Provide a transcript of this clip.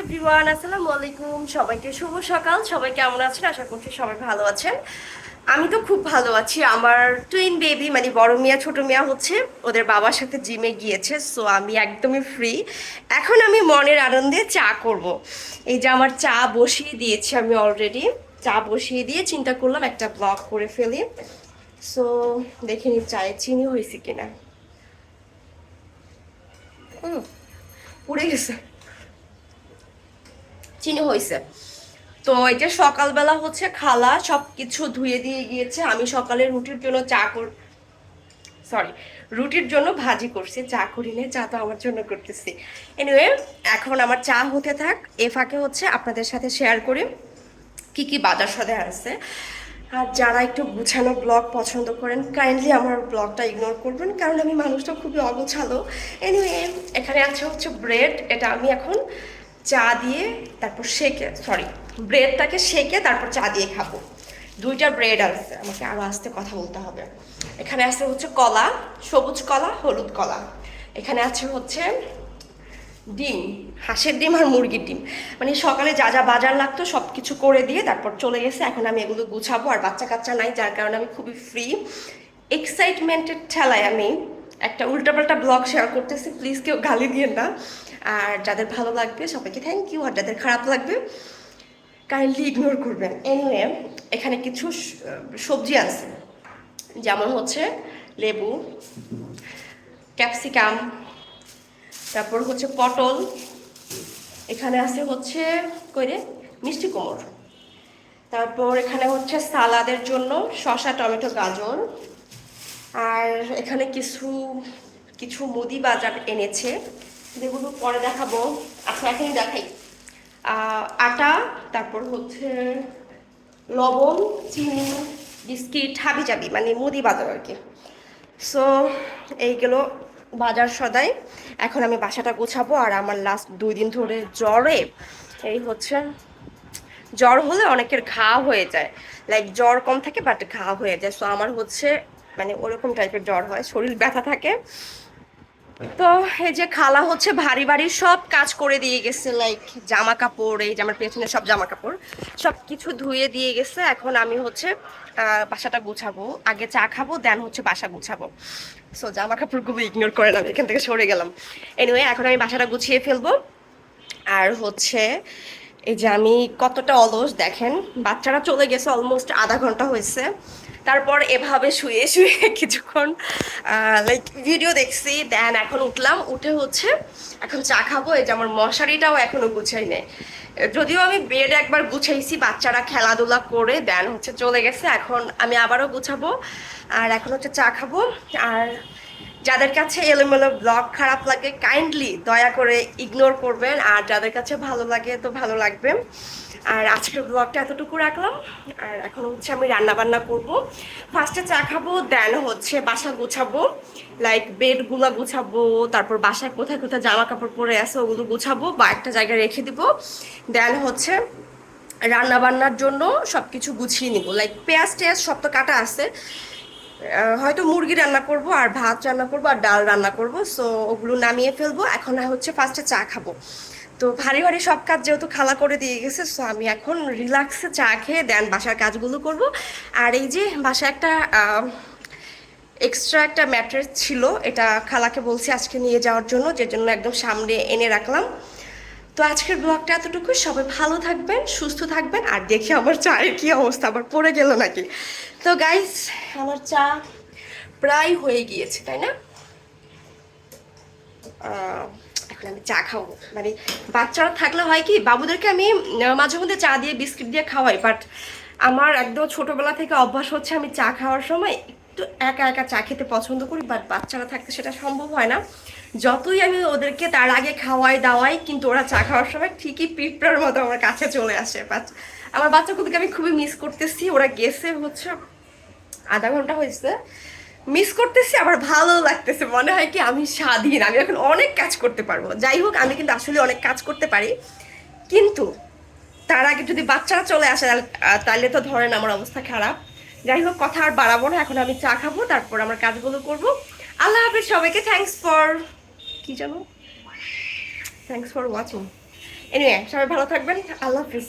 Everyone আসসালামু আলাইকুম। সবাইকে শুভ সকাল। সবাই কেমন আছেন? আশা করছি সবাই ভালো আছেন। আমি তো খুব ভালো আছি। আমার টুইন বেবি মানে বড় মিয়া, ছোট মিয়া হচ্ছে ওদের বাবার সাথে জিমে গিয়েছে সো আমি একদমই ফ্রি এখন আমি মনের আনন্দে চা করব। এই যে আমার চা বসিয়ে দিয়েছি আমি অলরেডি চা বসিয়ে দিয়ে চিন্তা করলাম একটা ব্লগ করে ফেলি। সো দেখে নি চায়ে চিনি হয়েছে কিনা। পুড়ে গেছে। চিনি হয়েছে তো এটা সকালবেলা হচ্ছে খালা সব কিছু ধুয়ে দিয়ে গিয়েছে। আমি সকালে রুটির জন্য চা কর সরি রুটির জন্য ভাজি করছি, চা করি না চা তো আমার জন্য করতেছি। এনিওয়ে এখন আমার চা হতে থাক। এ ফাঁকে হচ্ছে আপনাদের সাথে শেয়ার করি কি কি বাজার সাথে আছে। আর যারা একটু গুছানো ব্লগ পছন্দ করেন কাইন্ডলি আমার ব্লগটা ইগনোর করবেন, কারণ আমি মানুষটা খুবই অগোছালো। এনিওয়ে এখানে আছে হচ্ছে ব্রেড এটা আমি এখন চা দিয়ে তারপর সেকে সরি ব্রেডটাকে সেকে তারপর চা দিয়ে খাব। দুইটা ব্রেড আছে, আমাকে আরও আস্তে কথা বলতে হবে। এখানে আছে হচ্ছে কলা, সবুজ কলা, হলুদ কলা। এখানে আছে হচ্ছে ডিম, হাঁসের ডিম আর মুরগির ডিম। মানে সকালে যা যা বাজার লাগতো সব কিছু করে দিয়ে তারপর চলে গেছে। এখন আমি এগুলো গুছাবো আর বাচ্চা কাচ্চা নাই, যার কারণে আমি খুবই ফ্রি এক্সাইটমেন্টের ঠেলায় আমি একটা উল্টাপাল্টা ব্লগ শেয়ার করতেছি প্লিজ কেউ গালি দিয়ে না। আর যাদের ভালো লাগবে সবাইকে থ্যাংক ইউ আর যাদের খারাপ লাগবে কাইন্ডলি ইগনোর করবেন। এনিওয়ে এখানে কিছু সবজি আছে। যেমন হচ্ছে লেবু ক্যাপসিকাম তারপর হচ্ছে পটল, এখানে আছে হচ্ছে কইরে মিষ্টি কুমড়। তারপর এখানে হচ্ছে সালাদের জন্য শসা, টমেটো, গাজর। আর এখানে কিছু কিছু মুদি বাজার এনেছে। যেগুলো পরে দেখাবো। আচ্ছা এখনই দেখাই। আটা, তারপর হচ্ছে লবণ, চিনি, বিস্কিট হাবি জাবি মানে মুদি বাজার আর কি। সো এইগুলো বাজার সদাই। এখন আমি বাসাটা গোছাবো আর আমার লাস্ট দুই দিন ধরে জ্বরে। এই হচ্ছে, জ্বর হলে অনেকের ঘা হয়ে যায়। লাইক জ্বর কম থাকে বাট ঘা হয়ে যায়। সো আমার হচ্ছে মানে ওরকম টাইপের জ্বর হয়। শরীর ব্যথা থাকে। তো এই যে খালা হচ্ছে ভারী ভারী সব কাজ করে দিয়ে গেছে লাইক জামা কাপড় এই যে আমার পেছনে সব জামা কাপড় সব কিছু ধুয়ে দিয়ে গেছে। এখন আমি হচ্ছে বাসাটা গুছাবো। আগে চা খাব, দেন হচ্ছে বাসা গুছাবো। সো জামা কাপড়গুলো ইগনোর করে নাম এখান থেকে সরে গেলাম। এনিওয়ে এখন আমি বাসাটা গুছিয়ে ফেলব। আর হচ্ছে এই যে আমি কতটা অলস, দেখেন, বাচ্চারা চলে গেছে অলমোস্ট আধা ঘণ্টা হয়েছে। তারপর এভাবে শুয়ে শুয়ে কিছুক্ষণ লাইক ভিডিও দেখছি দেন এখন উঠলাম, উঠে হচ্ছে, এখন চা খাব, এই যে আমার মশারিটাও এখনও গুছাই নেই। যদিও আমি বেড একবার গুছাইছি, বাচ্চারা খেলাধুলা করে দেন হচ্ছে চলে গেছে, এখন আমি আবারও গুছাবো, আর এখন হচ্ছে চা খাব, আর যাদের কাছে এলোমেলো ব্লগ খারাপ লাগে কাইন্ডলি দয়া করে ইগনোর করবেন। আর যাদের কাছে ভালো লাগে, তো ভালো লাগবে। আর আজকের ব্লগটা এতটুকু রাখলাম। আর এখন হচ্ছে আমি রান্না বান্না করব ফার্স্টে চা খাব দেন হচ্ছে বাসা গুছাবো। লাইক বেডগুলো গুছাবো, তারপর বাসায় কোথায় কোথায় জামা কাপড় পরে আছে ওগুলো গুছাবো বা একটা জায়গায় রেখে দিব। দেন হচ্ছে রান্না বান্নার জন্য সব কিছু গুছিয়ে নিব। লাইক পেঁয়াজ টেয়াজ সব তো কাটা আছে। হয়তো মুরগি রান্না করব আর ভাত রান্না করব আর ডাল রান্না করব। সো ওগুলো নামিয়ে ফেলব। এখন হচ্ছে ফার্স্টে চা খাব। তো ভারী ভারী সব কাজ যেহেতু খালা করে দিয়ে গেছে সো আমি এখন রিল্যাক্সে চা খেয়ে দেন বাসার কাজগুলো করব। আর এই যে বাসায় একটা এক্সট্রা একটা ম্যাট্রেস ছিল, এটা খালাকে বলছি আজকে নিয়ে যাওয়ার জন্য যে জন্য একদম সামনে এনে রাখলাম। তো আজকের ব্লগটা এতটুকু। সবাই ভালো থাকবেন, সুস্থ থাকবেন, আর দেখি আমার চায়ের কি অবস্থা আবার পড়ে গেল নাকি? তো গাইস আমার চা প্রায় হয়ে গিয়েছে, তাই না? এখন আমি চা খাব। মানে বাচ্চারা থাকলে হয় কি, বাবুদেরকে আমি মাঝে মধ্যে চা দিয়ে, বিস্কিট দিয়ে খাওয়াই বাট আমার একদম ছোটোবেলা থেকে অভ্যাস হচ্ছে আমি চা খাওয়ার সময় একটু একা একা চা খেতে পছন্দ করি বাট বাচ্চারা থাকতে সেটা সম্ভব হয় না। যতই আমি ওদেরকে তার আগে খাওয়াই দাওয়াই, কিন্তু ওরা চা খাওয়ার সময় ঠিকই পিঁপড়ার মতো আমার কাছে চলে আসে। আমার বাচ্চাগুলোকে আমি খুবই মিস করতেছি। ওরা গেছে হচ্ছে আধা ঘণ্টা হয়েছে। মিস করতেছি, আবার ভালো লাগতেছে। মনে হয় কি আমি স্বাধীন, আমি এখন অনেক কাজ করতে পারব। যাই হোক, আমি কিন্তু আসলে অনেক কাজ করতে পারি। কিন্তু তার আগে যদি বাচ্চারা চলে আসে, তাহলে- তো ধরেন আমার অবস্থা খারাপ। যাই হোক, কথা আর বাড়াবো না। এখন আমি চা খাব, তারপর আমার কাজগুলো করব। আল্লাহ হাফিজ সবাইকে। থ্যাঙ্কস ফর কি জানো? থ্যাঙ্কস ফর ওয়াচিং এনিওয়ে সবাই ভালো থাকবেন। আল্লাহ হাফিজ